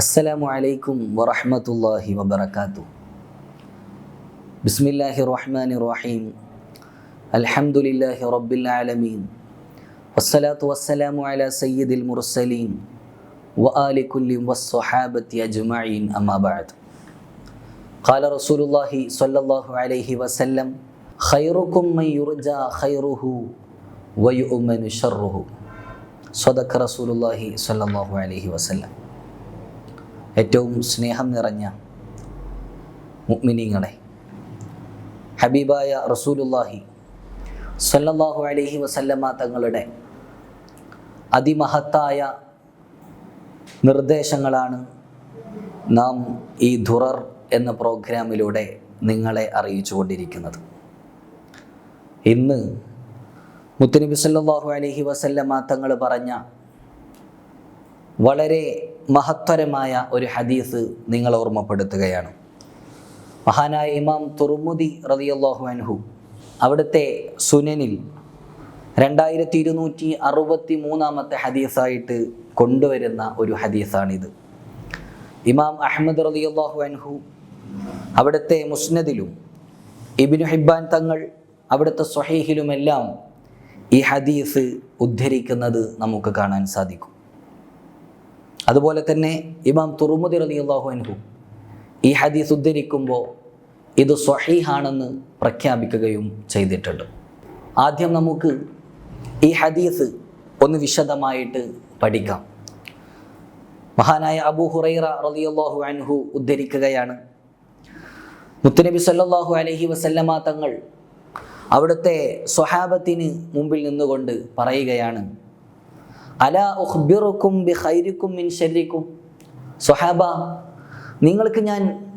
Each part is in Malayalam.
السلام عليكم ورحمة الله وبركاته بسم الله الرحمن الرحيم الحمد لله رب العالمين والصلاة والسلام على سيد المرسلين وآل كل والصحابة أجمعين أما بعد قال رسول الله صلى الله عليه وسلم خيركم من يرجى خيره ويؤمن شره صدق ഏറ്റവും സ്നേഹം നിറഞ്ഞ മുഅ്മിനീങ്ങളെ. ഹബീബായ റസൂലുല്ലാഹി സല്ലല്ലാഹു അലൈഹി വസല്ലമ്മ തങ്ങളുടെ അതിമഹത്തായ നിർദ്ദേശങ്ങളാണ് നാം ഈ ധുറർ എന്ന പ്രോഗ്രാമിലൂടെ നിങ്ങളെ അറിയിച്ചുകൊണ്ടിരിക്കുന്നത് ഇന്ന് മുത്തനബി സല്ലല്ലാഹു അലൈഹി വസല്ലമ്മ തങ്ങൾ പറഞ്ഞ വളരെ മഹത്തരമായ ഒരു ഹദീസ് നിങ്ങൾ ഓർമ്മപ്പെടുത്തുകയാണ്. മഹാനായ ഇമാം തുർമുദി റതിയല്ലാഹു അൻഹു അവിടുത്തെ സുനനിൽ രണ്ടായിരത്തി ഇരുന്നൂറ്റി അറുപത്തി മൂന്നാമത്തെ ഹദീസായിട്ട് കൊണ്ടുവരുന്ന ഒരു ഹദീസാണിത്. ഇമാം അഹമ്മദ് റളിയല്ലാഹു അൻഹു അവിടുത്തെ മുസ്നദിലും ഇബിനു ഹിബ്ബാൻ തങ്ങൾ അവിടുത്തെ സ്വഹീഹിലുമെല്ലാം ഈ ഹദീസ് ഉദ്ധരിക്കുന്നത് നമുക്ക് കാണാൻ സാധിക്കും. അതുപോലെ തന്നെ ഇമാം തുറുമുദി റളിയല്ലാഹു അൻഹു ഈ ഹദീസ് ഉദ്ധരിക്കുമ്പോൾ ഇത് സ്വഹീഹാണെന്ന് പ്രഖ്യാപിക്കുകയും ചെയ്തിട്ടുണ്ട്. ആദ്യം നമുക്ക് ഈ ഹദീസ് ഒന്ന് വിശദമായിട്ട് പഠിക്കാം. മഹാനായ അബൂ ഹുറൈറ റളിയല്ലാഹു അൻഹു ഉദ്ധരിക്കുകയാണ് മുത്തുനബി സല്ലാഹു അലഹി വസല്ലമ തങ്ങൾ അവിടുത്തെ സ്വഹാബത്തിന് മുമ്പിൽ നിന്നുകൊണ്ട് പറയുകയാണ് അല ഉഖ്ബിറുക്കും ബി മിൻ നിങ്ങൾക്ക് ഞാൻ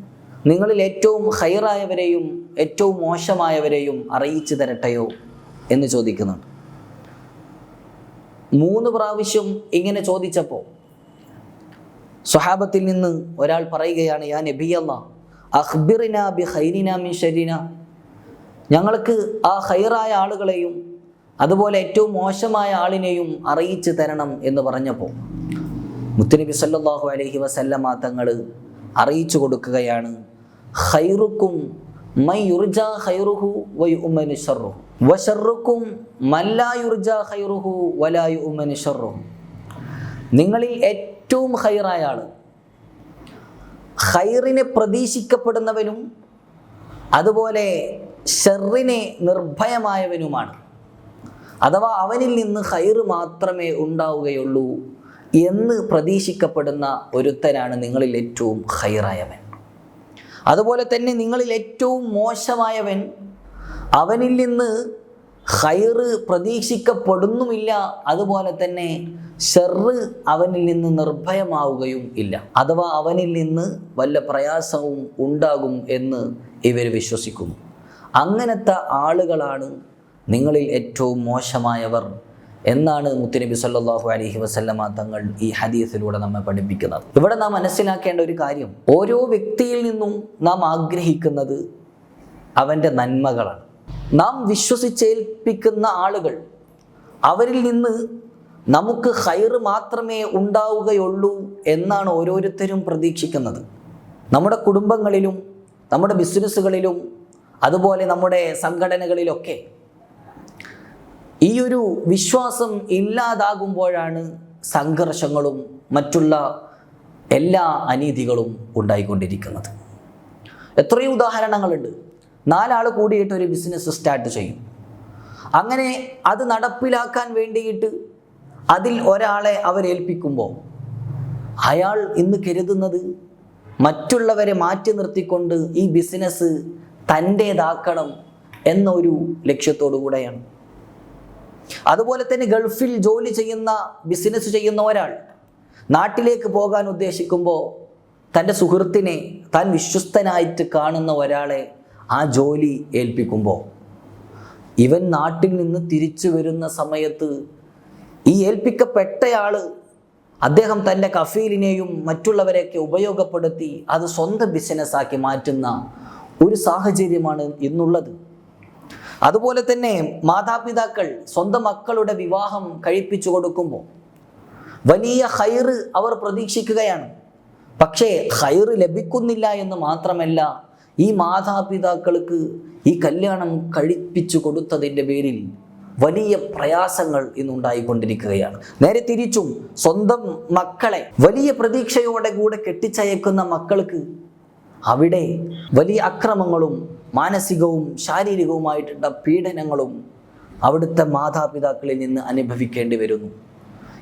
നിങ്ങളിൽ ഏറ്റവും ഹൈറായവരെയും ഏറ്റവും മോശമായവരെയും അറിയിച്ചു തരട്ടെയോ എന്ന് ചോദിക്കുന്നുണ്ട്. മൂന്ന് പ്രാവശ്യം ഇങ്ങനെ ചോദിച്ചപ്പോൾ സ്വഹാബത്തിൽ നിന്ന് ഒരാൾ പറയുകയാണ് യാ എബിയല്ല അഹ്ബിറിന ബി ഖൈരിന മിൻ ഷർരിന ഞങ്ങൾക്ക് ആ ഹൈറായ ആളുകളെയും അതുപോലെ ഏറ്റവും മോശമായ ആളിനെയും അറിയിച്ചു തരണം എന്ന് പറഞ്ഞപ്പോൾ മുത്തുനബി സല്ലാഹു അലഹി വസല്ലമ തങ്ങൾ അറിയിച്ചു കൊടുക്കുകയാണ് ഖൈറുക്കും മൈ യുർജ ഖൈറുഹു ഉമ്മനു ശർറുഹു. വശർറുക്കും മല്ലാ യുർജ ഖൈറുഹു വലാ ഉമ്മനു ശർറുഹു. നിങ്ങളിൽ ഏറ്റവും ഹൈറായ ആൾ ഹൈറിനെ പ്രതീക്ഷിക്കപ്പെടുന്നവനും അതുപോലെ ഷെറിനെ നിർഭയമായവനുമാണ്. അഥവാ അവനിൽ നിന്ന് ഹൈറ് മാത്രമേ ഉണ്ടാവുകയുള്ളൂ എന്ന് പ്രതീക്ഷിക്കപ്പെടുന്ന ഒരുത്തനാണ് നിങ്ങളിൽ ഏറ്റവും ഹൈറായവൻ അതുപോലെ തന്നെ നിങ്ങളിൽ ഏറ്റവും മോശമായവൻ അവനിൽ നിന്ന് ഹൈറ് പ്രതീക്ഷിക്കപ്പെടുന്നുമില്ല അതുപോലെ തന്നെ ഷെറ് അവനിൽ നിന്ന് നിർഭയമാവുകയും ഇല്ല. അഥവാ അവനിൽ നിന്ന് വല്ല പ്രയാസവും ഉണ്ടാകും എന്ന് ഇവർ വിശ്വസിക്കുന്നു. അങ്ങനത്തെ ആളുകളാണ് നിങ്ങളിൽ ഏറ്റവും മോശമായവർ എന്നാണ് മുത്തുനബി സല്ലാഹു അലഹി വസല്ലമ തങ്ങൾ ഈ ഹദീസിലൂടെ നമ്മെ പഠിപ്പിക്കുന്നത്. ഇവിടെ നാം മനസ്സിലാക്കേണ്ട ഒരു കാര്യം ഓരോ വ്യക്തിയിൽ നിന്നും നാം ആഗ്രഹിക്കുന്നത് അവന്റെ നന്മകളാണ്. നാം വിശ്വസിച്ചേൽപ്പിക്കുന്ന ആളുകൾ അവരിൽ നിന്ന് നമുക്ക് ഹൈറ് മാത്രമേ ഉണ്ടാവുകയുള്ളൂ എന്നാണ് ഓരോരുത്തരും പ്രതീക്ഷിക്കുന്നത്. നമ്മുടെ കുടുംബങ്ങളിലും നമ്മുടെ ബിസിനസ്സുകളിലും അതുപോലെ നമ്മുടെ സംഘടനകളിലൊക്കെ ഈ ഒരു വിശ്വാസം ഇല്ലാതാകുമ്പോഴാണ് സംഘർഷങ്ങളും മറ്റുള്ള എല്ലാ അനീതികളും ഉണ്ടായിക്കൊണ്ടിരിക്കുന്നത്. എത്രയോ ഉദാഹരണങ്ങളുണ്ട്. നാലാൾ കൂടിയിട്ട് ഒരു ബിസിനസ് സ്റ്റാർട്ട് ചെയ്യും. അങ്ങനെ അത് നടപ്പിലാക്കാൻ വേണ്ടിയിട്ട് അതിൽ ഒരാളെ അവരേൽപ്പിക്കുമ്പോൾ അയാൾ ഇന്ന് കരുതുന്നത് മറ്റുള്ളവരെ മാറ്റി നിർത്തിക്കൊണ്ട് ഈ ബിസിനസ് തന്റേതാക്കണം എന്നൊരു ലക്ഷ്യത്തോടു കൂടെയാണ് അതുപോലെ തന്നെ ഗൾഫിൽ ജോലി ചെയ്യുന്ന ബിസിനസ് ചെയ്യുന്ന ഒരാൾ നാട്ടിലേക്ക് പോകാൻ ഉദ്ദേശിക്കുമ്പോൾ തന്റെ സുഹൃത്തിനെ താൻ വിശ്വസ്തനായിട്ട് കാണുന്ന ഒരാളെ ആ ജോലി ഏൽപ്പിക്കുമ്പോൾ ഇവൻ നാട്ടിൽ നിന്ന് തിരിച്ചു വരുന്ന സമയത്ത് ഈ ഏൽപ്പിക്കപ്പെട്ടയാൾ അദ്ദേഹം തന്റെ കഫീലിനെയും മറ്റുള്ളവരെയൊക്കെ ഉപയോഗപ്പെടുത്തി അത് സ്വന്തം ബിസിനസ്സാക്കി മാറ്റുന്ന ഒരു സാഹചര്യമാണ് ഇന്നുള്ളത്. അതുപോലെ തന്നെ മാതാപിതാക്കൾ സ്വന്തം മക്കളുടെ വിവാഹം കഴിപ്പിച്ചു കൊടുക്കുമ്പോൾ വലിയ ഹൈറ് അവർ പ്രതീക്ഷിക്കുകയാണ്. പക്ഷേ ഹൈറ് ലഭിക്കുന്നില്ല എന്ന് മാത്രമല്ല ഈ മാതാപിതാക്കൾക്ക് ഈ കല്യാണം കഴിപ്പിച്ചു കൊടുത്തതിന്റെ പേരിൽ വലിയ പ്രയാസങ്ങൾ ഇന്നുണ്ടായിക്കൊണ്ടിരിക്കുകയാണ്. നേരെ തിരിച്ചും സ്വന്തം മക്കളെ വലിയ പ്രതീക്ഷയോടെ കൂടെ കെട്ടിച്ചയക്കുന്ന മക്കൾക്ക് അവിടെ വലിയ അക്രമങ്ങളും മാനസികവും ശാരീരികവുമായിട്ടുള്ള പീഡനങ്ങളും അവിടുത്തെ മാതാപിതാക്കളിൽ നിന്ന് അനുഭവിക്കേണ്ടി വരുന്നു.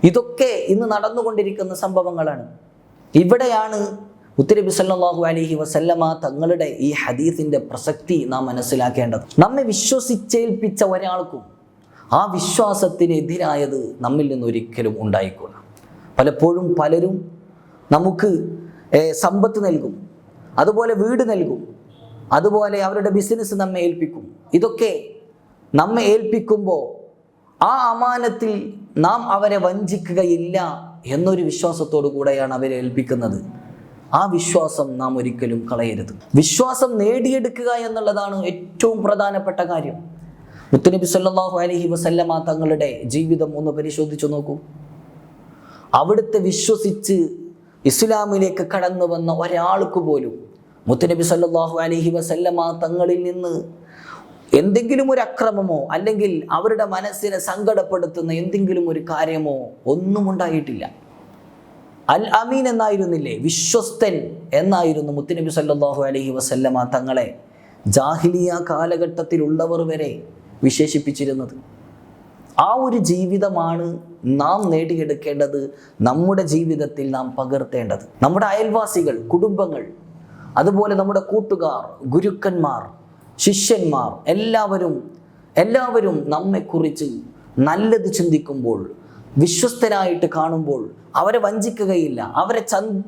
ഇതൊക്കെ ഇന്ന് നടന്നുകൊണ്ടിരിക്കുന്ന സംഭവങ്ങളാണ്. ഇവിടെയാണ് ഉത്തരബി സല്ലാഹു അലഹി വസല്ലമ തങ്ങളുടെ ഈ ഹദീസിന്റെ പ്രസക്തി നാം മനസ്സിലാക്കേണ്ടത്. നമ്മെ വിശ്വസിച്ചേൽപ്പിച്ച ഒരാൾക്കും ആ വിശ്വാസത്തിനെതിരായത് നമ്മിൽ നിന്ന് ഒരിക്കലും ഉണ്ടായിക്കൂട. പലപ്പോഴും പലരും നമുക്ക് സമ്പത്ത് നൽകും. അതുപോലെ വീട് നൽകും. അതുപോലെ അവരുടെ ബിസിനസ് നമ്മെ ഏൽപ്പിക്കും. ഇതൊക്കെ നമ്മെ ഏൽപ്പിക്കുമ്പോൾ ആ അമാനത്തിൽ നാം അവരെ വഞ്ചിക്കുകയില്ല എന്നൊരു വിശ്വാസത്തോടു കൂടെയാണ് അവരെ ഏൽപ്പിക്കുന്നത്. ആ വിശ്വാസം നാം ഒരിക്കലും കളയരുത്. വിശ്വാസം നേടിയെടുക്കുക എന്നുള്ളതാണ് ഏറ്റവും പ്രധാനപ്പെട്ട കാര്യം. മുത്തുനബി സല്ലാഹു അലഹി വസല്ലമ തങ്ങളുടെ ജീവിതം ഒന്ന് പരിശോധിച്ചു നോക്കൂ. അവിടുത്തെ വിശ്വസിച്ച് ഇസ്ലാമിലേക്ക് കടന്നു വന്ന ഒരാൾക്ക് പോലും മുത്തുനബി സല്ലാഹു അലഹി വസല്ലമ തങ്ങളിൽ നിന്ന് എന്തെങ്കിലും ഒരു അക്രമമോ അല്ലെങ്കിൽ അവരുടെ മനസ്സിനെ സങ്കടപ്പെടുത്തുന്ന എന്തെങ്കിലും ഒരു കാര്യമോ ഒന്നും ഉണ്ടായിട്ടില്ല. അൽ അമീൻ എന്നായിരുന്നില്ലേ? വിശ്വസ്തൻ എന്നായിരുന്നു മുത്തുനബി സല്ലാഹു അലഹി വസല്ലമ തങ്ങളെ. ജാഹിലിയ കാലഘട്ടത്തിലുള്ളവർ വരെ വിശേഷിപ്പിച്ചിരുന്നത്. ആ ഒരു ജീവിതമാണ് നാം നേടിയെടുക്കേണ്ടത് നമ്മുടെ ജീവിതത്തിൽ നാം പകർത്തേണ്ടത്. നമ്മുടെ അയൽവാസികൾ കുടുംബങ്ങൾ അതുപോലെ നമ്മുടെ കൂട്ടുകാർ ഗുരുക്കന്മാർ ശിഷ്യന്മാർ എല്ലാവരും എല്ലാവരും നമ്മെക്കുറിച്ച് നല്ലത് ചിന്തിക്കുമ്പോൾ വിശ്വസ്തരായിട്ട് കാണുമ്പോൾ അവരെ വഞ്ചിക്കുകയില്ല അവരെ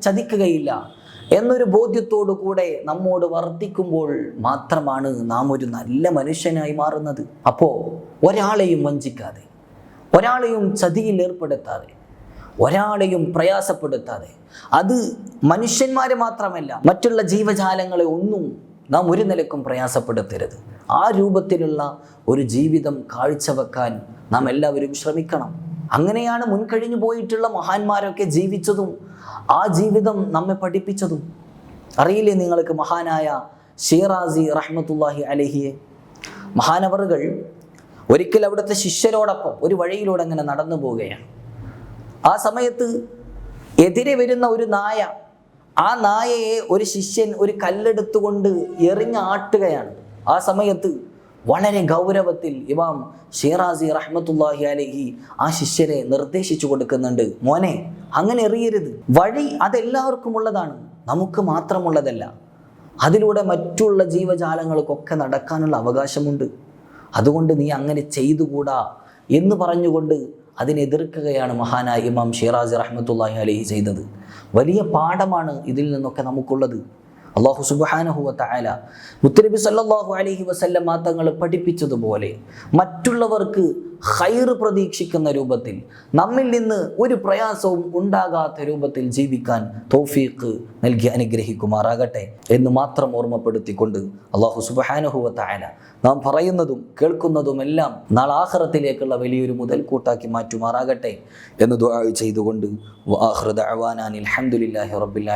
ചതിക്കുകയില്ല. എന്നൊരു ബോധ്യത്തോടു കൂടെ നമ്മോട് വർത്തിക്കുമ്പോൾ മാത്രമാണ് നാം ഒരു നല്ല മനുഷ്യനായി മാറുന്നത്. അപ്പോൾ ഒരാളെയും വഞ്ചിക്കാതെ ഒരാളെയും ചതിയിൽ ഏർപ്പെടുത്താതെ ഒരാളെയും പ്രയാസപ്പെടുത്താതെ അത് മനുഷ്യന്മാരെ മാത്രമല്ല മറ്റുള്ള ജീവജാലങ്ങളെ ഒന്നും നാം ഒരു നിലക്കും പ്രയാസപ്പെടുത്തരുത്. ആ രൂപത്തിലുള്ള ഒരു ജീവിതം കാഴ്ചവെക്കാൻ നാം എല്ലാവരും ശ്രമിക്കണം. അങ്ങനെയാണ് മുൻകഴിഞ്ഞു പോയിട്ടുള്ള മഹാന്മാരൊക്കെ ജീവിച്ചതും ആ ജീവിതം നമ്മെ പഠിപ്പിച്ചതും. അറിയില്ലേ നിങ്ങൾക്ക് മഹാനായ ഷീറാസി റഹ്മത്തുല്ലാഹി അലഹിയെ? മഹാനവറുകൾ ഒരിക്കൽ അവിടുത്തെ ശിഷ്യരോടൊപ്പം ഒരു വഴിയിലൂടെ അങ്ങനെ നടന്നു പോവുകയാണ്. ആ സമയത്ത് എതിരെ വരുന്ന ഒരു നായ ആ നായയെ ഒരു ശിഷ്യൻ ഒരു കല്ലെടുത്തുകൊണ്ട് എറിഞ്ഞാട്ടുകയാണ്. ആ സമയത്ത് വളരെ ഗൗരവത്തിൽ ഇമാം ഷീറാസി റഹ്മത്തുല്ലാഹി അലഹി ആ ശിഷ്യരെ നിർദ്ദേശിച്ചു കൊടുക്കുന്നുണ്ട്. മോനെ അങ്ങനെ എറിയരുത്. വഴി അതെല്ലാവർക്കും ഉള്ളതാണ് നമുക്ക് മാത്രമുള്ളതല്ല. അതിലൂടെ മറ്റുള്ള ജീവജാലങ്ങൾക്കൊക്കെ നടക്കാനുള്ള അവകാശമുണ്ട്. അതുകൊണ്ട് നീ അങ്ങനെ ചെയ്തുകൂടാ എന്ന് പറഞ്ഞുകൊണ്ട് അതിനെതിർക്കുകയാണ് മഹാനായ ഇമാം ഷിറാസി റഹ്മത്തുല്ലാഹി അലഹി ചെയ്തത്. വലിയ പാഠമാണ് ഇതിൽ നിന്നൊക്കെ നമുക്കുള്ളത്. അള്ളാഹു സുബാനഹുവ തആല മുത്തനബി സല്ലാഹു അലഹി വസല്ലം തങ്ങൾ പഠിപ്പിച്ചതുപോലെ മറ്റുള്ളവർക്ക് ഹൈർ പ്രതീക്ഷിക്കുന്ന രൂപത്തിൽ നമ്മിൽ നിന്ന് ഒരു പ്രയാസവും ഉണ്ടാകാത്ത രൂപത്തിൽ ജീവിക്കാൻ തോഫീക്ക് നൽകി അനുഗ്രഹിക്കുമാറാകട്ടെ എന്ന് മാത്രം ഓർമ്മപ്പെടുത്തിക്കൊണ്ട് അള്ളാഹു സുബാനഹുവ തആല നാം പറയുന്നതും കേൾക്കുന്നതുമെല്ലാം നാളെ ആഖിറത്തിലേക്കുള്ള വലിയൊരു മുതൽക്കൂട്ടാക്കി മാറ്റുമാറാകട്ടെ എന്ന് ദുആ ചെയ്തുകൊണ്ട് വആഖിറു ദഅവാനാ അനിൽ ഹംദുലില്ലാഹി റബ്ബിൽ